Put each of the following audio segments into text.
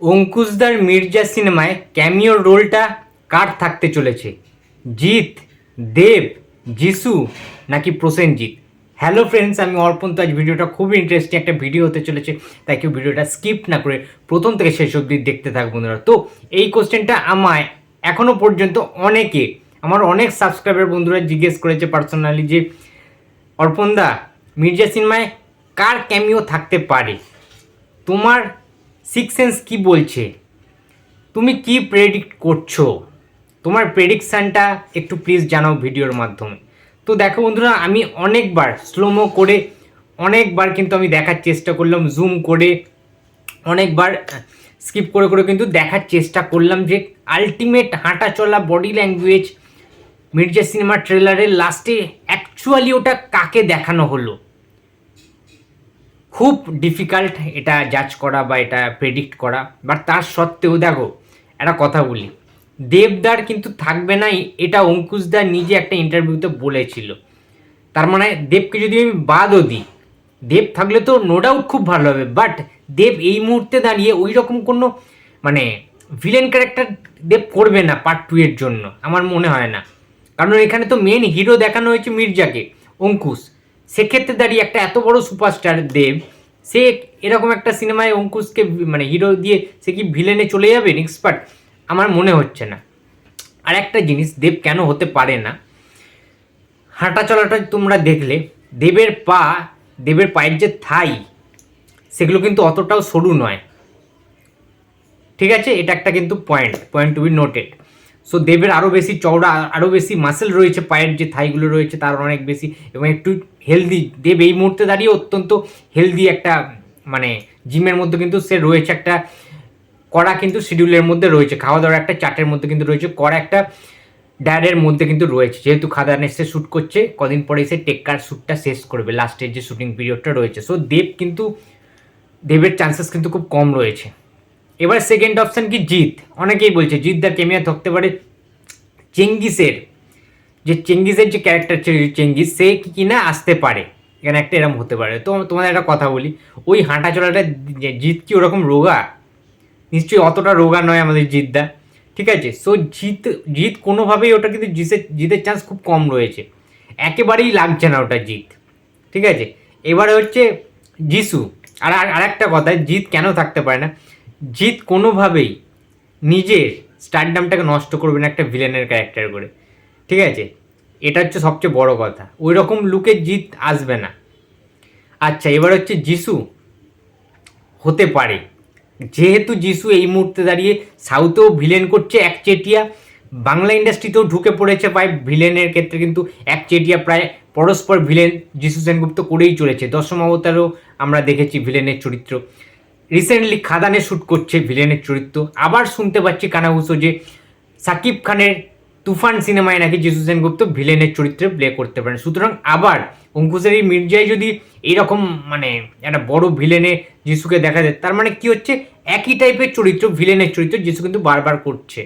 অঙ্কুশদার মির্জা সিনেমায় ক্যামিওর রোলটা কার থাকতে চলেছে? জিৎ, দেব যিশু নাকি প্রসেনজিৎ? হ্যালো ফ্রেন্ডস আমি অর্পণ। তো আজ ভিডিওটা খুবই ইন্টারেস্টিং একটা ভিডিও হতে চলেছে, তাই কেউ ভিডিওটা স্কিপ না করে প্রথম থেকে শেষ অবধি দেখতে থাক বন্ধুরা। তো এই কোশ্চেনটা আমায় এখনও পর্যন্ত অনেকে, আমার অনেক সাবস্ক্রাইবার বন্ধুরা জিজ্ঞেস করেছে পার্সোনালি যে অর্পণদা মির্জা সিনেমায় কার ক্যামিও থাকতে পারে? তোমার সিক্স সেন্স কি বলছে? তুমি কি প্রেডিক্ট করছ? তোমার প্রেডিকশানটা একটু প্লিজ জানাও ভিডিওর মাধ্যমে। তো দেখো বন্ধুরা, আমি অনেকবার স্লোমো করে, অনেকবার কিন্তু আমি দেখার চেষ্টা করলাম জুম করে, অনেকবার স্কিপ করে করে কিন্তু দেখার চেষ্টা করলাম যে আলটিমেট হাঁটা চলা বডি ল্যাঙ্গুয়েজ মির্জা সিনেমার ট্রেলারের লাস্টে অ্যাকচুয়ালি ওটা কাকে দেখানো হলো? খুব ডিফিকাল্ট এটা জাজ করা বা এটা প্রেডিক্ট করা। বাট তার সত্ত্বেও দেখো, একটা কথা বলি। দেবদার কিন্তু থাকবে নাই এটা অঙ্কুশদার নিজে একটা ইন্টারভিউতে বলেছিল। তার মানে দেবকে যদি আমি বাদও দিই, দেব থাকলে তো নো ডাউট খুব ভালো হবে। বাট দেব এই মুহূর্তে দাঁড়িয়ে ওই রকম কোনো মানে ভিলেন ক্যারেক্টার দেব করবে না পার্ট টু এর জন্য, আমার মনে হয় না। কারণ এখানে তো মেন হিরো দেখানো হয়েছে মির্জাকে, অঙ্কুশ। সেক্ষেত্রে দাঁড়িয়ে একটা এত বড় সুপারস্টার দেব সে এরকম একটা সিনেমায় অঙ্কুশকে মানে হিরো দিয়ে সে কি ভিলেনে চলে যাবে নেক্সট পার্ট আমার মনে হচ্ছে না। আর একটা জিনিস, দেব কেন হতে পারে না? হাঁটা চলাটা তোমরা দেখলে, দেবের পা, দেবের পায়ের যে থাই, সেগুলো কিন্তু অতটাও সরু নয়। ঠিক আছে? এটা একটা কিন্তু point point to be noted so দেবের আরও বেশি চওড়া আরও বেশি মাসেল রয়েছে, পায়ের যে থাইগুলো রয়েছে, তার অনেক বেশি, এবং একটু হেলদি। দেব এই মুহূর্তে দাঁড়িয়ে অত্যন্ত হেলদি একটা মানে জিমের মধ্যে কিন্তু সে রয়েছে, একটা কড়া কিন্তু শিডিউলের মধ্যে রয়েছে খাওয়া দাওয়ার একটা চার্টের মধ্যে কিন্তু রয়েছে, কড়া একটা ডায়ের মধ্যে কিন্তু রয়েছে। যেহেতু খাদান এসে শ্যুট করছে, কদিন পরে সে টেক্কার শ্যুটটা শেষ করবে লাস্টের যে শুটিং পিরিয়ডটা রয়েছে। সো দেব কিন্তু, দেবের চান্সেস কিন্তু খুব কম রয়েছে। এবার সেকেন্ড অপশান কি? জিৎ। অনেকেই বলছে, জিৎ দা কেমিয়া থাকতে পারে, চেঙ্গিসের যে চেঙ্গিসের যে ক্যারেক্টার ছিল চেঙ্গিস সে কি কিনা আসতে পারে। এখানে একটা এরকম হতে পারে। তো তোমাদের একটা কথা বলি, ওই হাঁটা চলাটা জিৎ কি ওরকম রোগা? নিশ্চয়ই অতটা রোগা নয় আমাদের জিতদা ঠিক আছে? সো জিত জিত কোনোভাবেই ওটা কিন্তু জিতের জিতের চান্স খুব কম রয়েছে। একেবারেই লাগছে না ওটা জিত ঠিক আছে? এবারে হচ্ছে যিশু আর আর, আরেকটা কথা জিত কেন থাকতে পারে না? জিত কোনোভাবেই নিজের স্টারডামটাকে নষ্ট করবে না একটা ভিলেনের ক্যারেক্টার করে। ঠিক আছে? এটা হচ্ছে সবচেয়ে বড় কথা। ওই রকম লুকে জিত আসবে না। আচ্ছা এবার হচ্ছে যিশু হতে পারে। যেহেতু যিশু এই মুহূর্তে দাঁড়িয়ে সাউথেও ভিলেন করছে একচেটিয়া, বাংলা ইন্ডাস্ট্রিতেও ঢুকে পড়েছে প্রায় ভিলেনের ক্ষেত্রে কিন্তু একচেটিয়া প্রায় পরস্পর ভিলেন যিশু সেনগুপ্ত করেই চলেছে। দশম অবতারও আমরা দেখেছি ভিলেনের চরিত্র। রিসেন্টলি খাদানে শ্যুট করছে ভিলেনের চরিত্র। আবার শুনতে পাচ্ছি কানাঘুষো যে সাকিব খানের তুফান সিনেমায় নাকি যিশু সেনগুপ্ত ভিলেনের চরিত্রে প্লে করতে পারেন। সুতরাং আবার অঙ্কুশের এই মির্জায় যদি এইরকম মানে একটা বড় ভিলেনে যিশুকে দেখা যায়, তার মানে কি হচ্ছে? একই টাইপের চরিত্র, ভিলেনের চরিত্র যিশু কিন্তু বারবার করছে।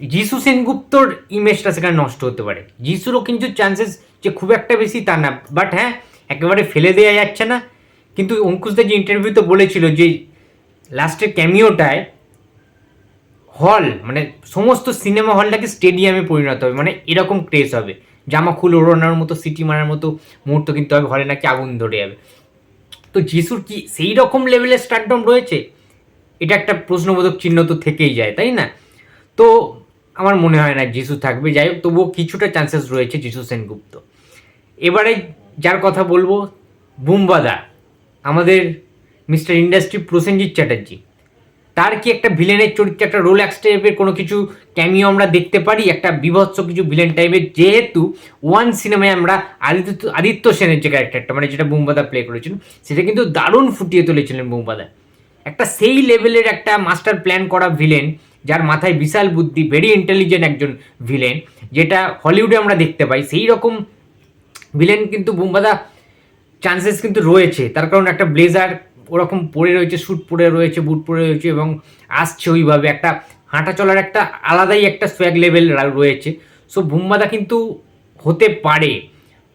যিশু সেনগুপ্তর ইমেজটা সেখানে নষ্ট হতে পারে। যিশুরও কিন্তু চান্সেস যে খুব একটা বেশি তা না। বাট হ্যাঁ একেবারে ফেলে দেওয়া যাচ্ছে না। কিন্তু অঙ্কুশদা যে ইন্টারভিউতে বলেছিল যে লাস্টের ক্যামিওটায় হল মানে সমস্ত সিনেমা হলটাকে স্টেডিয়ামে পরিণত হবে মানে এরকম ক্রেজ হবে। জামা খুলে ওড়ানোর মতো, সিটি মারার মতো মুহূর্ত কিন্তু হবে হলে নাকি আগুন ধরে যাবে। তো যিশুর কি সেই রকম লেভেলের স্টারডম রয়েছে? এটা একটা প্রশ্নবোধক চিহ্ন তো থেকেই যায়, তাই না? তো আমার মনে হয় না যিশু থাকবে। যাই হোক, তবুও কিছুটা চান্সেস রয়েছে যিশু সেনগুপ্ত। এবারে যার কথা বলব, বুম্বাদা, আমাদের মিস্টার ইন্ডাস্ট্রি প্রসেনজিৎ চ্যাটার্জি। তার কি একটা ভিলেনের চরিত্রে একটা রোল অ্যাক্স টাইপের কোনো কিছু ক্যামিও আমরা দেখতে পারি? একটা বিভৎস কিছু ভিলেন টাইপের যেহেতু ওয়ান সিনেমায় আমরা আদিত্য আদিত্য সেনের যে ক্যারেক্টারটা মানে যেটা বুম্বাদা প্লে করেছিল, সেটা কিন্তু দারুণ ফুটিয়ে তুলেছিলেন বুম্বাদা। একটা সেই লেভেলের একটা মাস্টার প্ল্যান করা ভিলেন যার মাথায় বিশাল বুদ্ধি ভেরি ইন্টেলিজেন্ট একজন ভিলেন যেটা হলিউডে আমরা দেখতে পাই। সেই রকম ভিলেন কিন্তু বুম্বাদা চান্সেস কিন্তু রয়েছে। তার কারণ একটা ব্লেজার ওরকম পরে রয়েছে স্যুট পরে রয়েছে বুট পরে রয়েছে এবং আসছে ওইভাবে। একটা হাঁটা চলার একটা আলাদাই একটা সোয়াগ লেভেল রয়েছে। সো বুম্বাদা কিন্তু হতে পারে।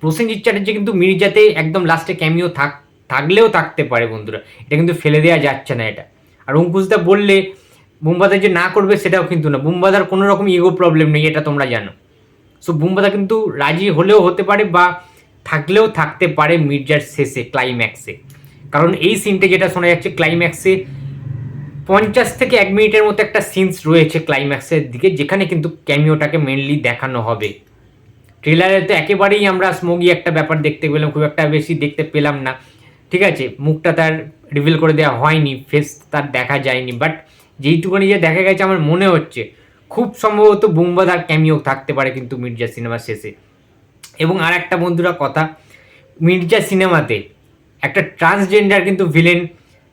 প্রসেনজিৎ চ্যাটার্জি কিন্তু মির্জাতে একদম লাস্টে ক্যামিও থাক, থাকলেও থাকতে পারে বন্ধুরা। এটা কিন্তু ফেলে দেওয়া যাচ্ছে না এটা। আর অঙ্কুশদা বললে বুম্বাদা যে না করবে সেটাও কিন্তু না। বুম্বাদার কোনো রকম ইগো প্রবলেম নেই, এটা তোমরা জানো। সো বুম্বাদা কিন্তু রাজি হলেও হতে পারে বা থাকলেও থাকতে পারে মির্জার শেষে ক্লাইম্যাক্সে কারণ এই সিনটা যেটা শোনা যাচ্ছে ক্লাইম্যাক্সে পঞ্চাশ থেকে এক মিনিটের মতো একটা সিনস রয়েছে ক্লাইম্যাক্সের দিকে, যেখানে কিন্তু ক্যামিওটাকে মেনলি দেখানো হবে। ট্রেলারে তো একেবারেই আমরা স্মোগি একটা ব্যাপার দেখতে পেলাম, খুব একটা বেশি দেখতে পেলাম না। ঠিক আছে, মুখটা তার রিভিল করে দেওয়া হয়নি ফেস তার দেখা যায়নি বাট যেইটুকুনি যে দেখা গেছে আমার মনে হচ্ছে, খুব সম্ভবত বুম্বাদার ক্যামিও থাকতে পারে কিন্তু মির্জা সিনেমার শেষে। এবং আর একটা বন্ধুরা কথা, মির্জা সিনেমাতে একটা ট্রান্সজেন্ডার কিন্তু ভিলেন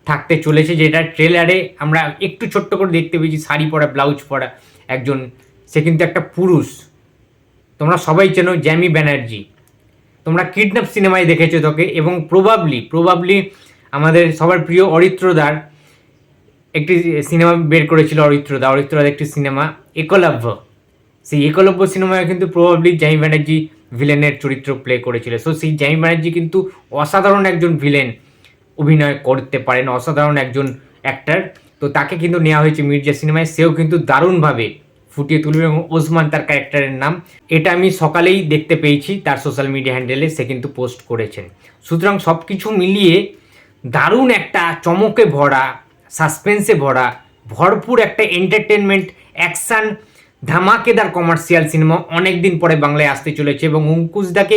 থাকতে চলেছে, যেটা ট্রেলারে আমরা একটু ছোট্ট করে দেখতে পেয়েছি, শাড়ি পরা ব্লাউজ পরা একজন, সে কিন্তু একটা পুরুষ। তোমরা সবাই চেনো জ্যামি ব্যানার্জি তোমরা কিডন্যাপ সিনেমায় দেখেছ তোকে, এবং প্রবাবলি প্রবাবলি আমাদের সবার প্রিয় অরিত্রদার একটি সিনেমা বের করেছিল অরিত্রদা অরিত্রদার একটি সিনেমা একলব্য। সেই একলব্য সিনেমায় কিন্তু প্রবাবলি জ্যামি ব্যানার্জি ভিলেনের চরিত্র প্লে করেছিল। সো সেই জ্যামি ব্যানার্জি কিন্তু অসাধারণ একজন ভিলেন অভিনয় করতে পারেন, অসাধারণ একজন অ্যাক্টার তো তাকে কিন্তু নেওয়া হয়েছে মির্জা সিনেমায়। সেও কিন্তু দারুণভাবে ফুটিয়ে তুলবে এবং ওসমান তার ক্যারেক্টারের নাম। এটা আমি সকালেই দেখতে পেয়েছি তার সোশ্যাল মিডিয়া হ্যান্ডেলে সে কিন্তু পোস্ট করেছেন। সুতরাং সব কিছু মিলিয়ে দারুণ একটা চমকে ভরা সাসপেন্সে ভরা, ভরপুর একটা এন্টারটেনমেন্ট অ্যাকশান ধামাকেদার কমার্শিয়াল সিনেমা অনেক দিন পরে বাংলায় আসতে চলেছে এবং অঙ্কুশদাকে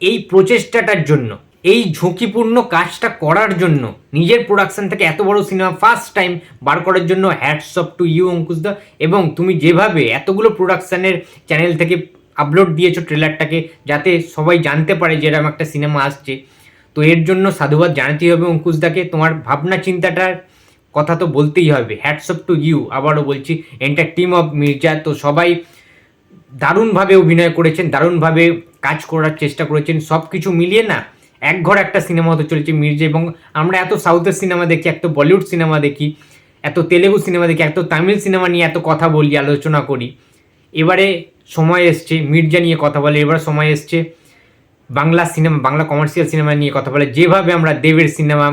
এই প্রচেষ্টাটার জন্য, এই ঝুঁকিপূর্ণ কাজটা করার জন্য, নিজের প্রোডাকশন থেকে এত বড় সিনেমা ফার্স্ট টাইম বার করার জন্য হ্যাটস অফ টু ইউ অঙ্কুশদা এবং তুমি যেভাবে এতগুলো প্রোডাকশানের চ্যানেল থেকে আপলোড দিয়েছ ট্রেলারটাকে যাতে সবাই জানতে পারে যে এরকম একটা সিনেমা আসছে। তো এর জন্য সাধুবাদ জানাতেই হবে অঙ্কুশদাকে তোমার ভাবনা চিন্তাটার কথা তো বলতেই হবে। হ্যাটস অফ টু ইউ আবারও বলছি এন্টার টিম অফ মির্জা তো সবাই দারুণভাবে অভিনয় করেছেন, দারুণভাবে কাজ করার চেষ্টা করেছেন সব কিছু মিলিয়ে না এক ঘর একটা সিনেমা হতে চলেছে মির্জা এবং আমরা এত সাউথের সিনেমা দেখি, এত বলিউড সিনেমা দেখি, এত তেলেগু সিনেমা দেখি, এত তামিল সিনেমা নিয়ে এত কথা বলি, আলোচনা করি। এবারে সময় এসছে, মির্জা নিয়ে কথা বলে, এবার সময় এসছে Bangla cinema Bangla commercial cinema নিয়ে কথা বলে। যেভাবে আমরা দেবের সিনেমা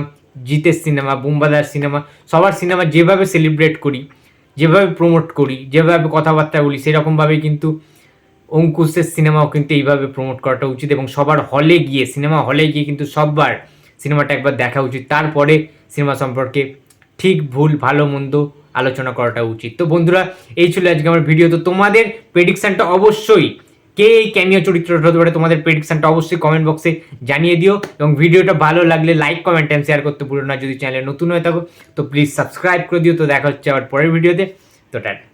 জিতের সিনেমা, বুম্বাদার সিনেমা, সবার সিনেমা যেভাবে সেলিব্রেট করি, যেভাবে প্রমোট করি, যেভাবে কথাবার্তা বলি সেরকমভাবে কিন্তু অঙ্কুশের সিনেমাও কিন্তু এইভাবে প্রমোট করাটা উচিত এবং সবার হলে গিয়ে, সিনেমা হলে গিয়ে কিন্তু সববার সিনেমাটা একবার দেখা উচিত। তারপরে সিনেমা সম্পর্কে ঠিক ভুল, ভালো, মন্দ আলোচনা করাটা উচিত। তো বন্ধুরা, এই ছিল আজকে আমার ভিডিও তো তোমাদের প্রেডিকশানটা অবশ্যই কে এই ক্যামিও চরিত্রটা হতে পারে তোমাদের প্রেডিকশানটা অবশ্যই কমেন্ট বক্সে জানিয়ে দিও এবং ভিডিওটা ভালো লাগলে লাইক কমেন্ট অ্যান্ড শেয়ার করতে ভুলো না। যদি চ্যানেলে নতুন হয়ে থাকো, তো প্লিজ সাবস্ক্রাইব করে দিও। তো দেখা হচ্ছে আবার পরের ভিডিওতে তো টাটা।